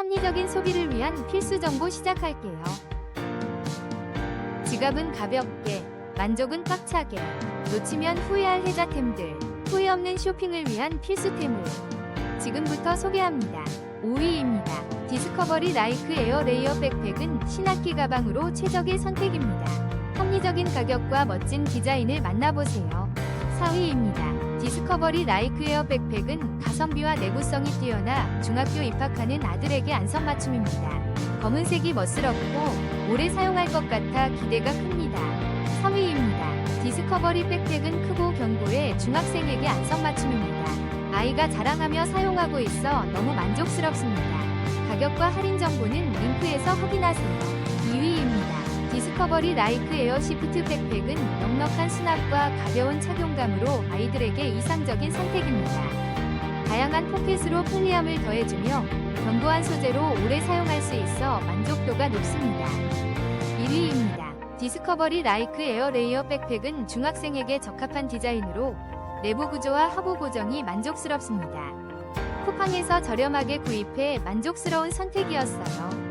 합리적인 소비를 위한 필수 정보 시작할게요. 지갑은 가볍게, 만족은 꽉차게, 놓치면 후회할 혜자템들, 후회 없는 쇼핑을 위한 필수템을 지금부터 소개합니다. 5위입니다. 디스커버리 라이크 에어 레이어 백팩은 신학기 가방으로 최적의 선택입니다. 합리적인 가격과 멋진 디자인을 만나보세요. 4위입니다. 디스커버리 라이크 에어 백팩은 가성비와 내구성이 뛰어나 중학교 입학하는 아들에게 안성맞춤입니다. 검은색이 멋스럽고 오래 사용할 것 같아 기대가 큽니다. 3위입니다. 디스커버리 백팩은 크고 견고해 중학생에게 안성맞춤입니다. 아이가 자랑하며 사용하고 있어 너무 만족스럽습니다. 가격과 할인 정보는 링크에서 확인하세요. 2위입니다. 디스커버리 라이크 에어 시프트 백팩은 넉넉한 수납과 가벼운 착용감으로 아이들에게 이상적인 선택입니다. 다양한 포켓으로 편리함을 더해주며 견고한 소재로 오래 사용할 수 있어 만족도가 높습니다. 1위입니다. 디스커버리 라이크 에어 레이어 백팩은 중학생에게 적합한 디자인으로 내부 구조와 하부 고정이 만족스럽습니다. 쿠팡에서 저렴하게 구입해 만족스러운 선택이었어요.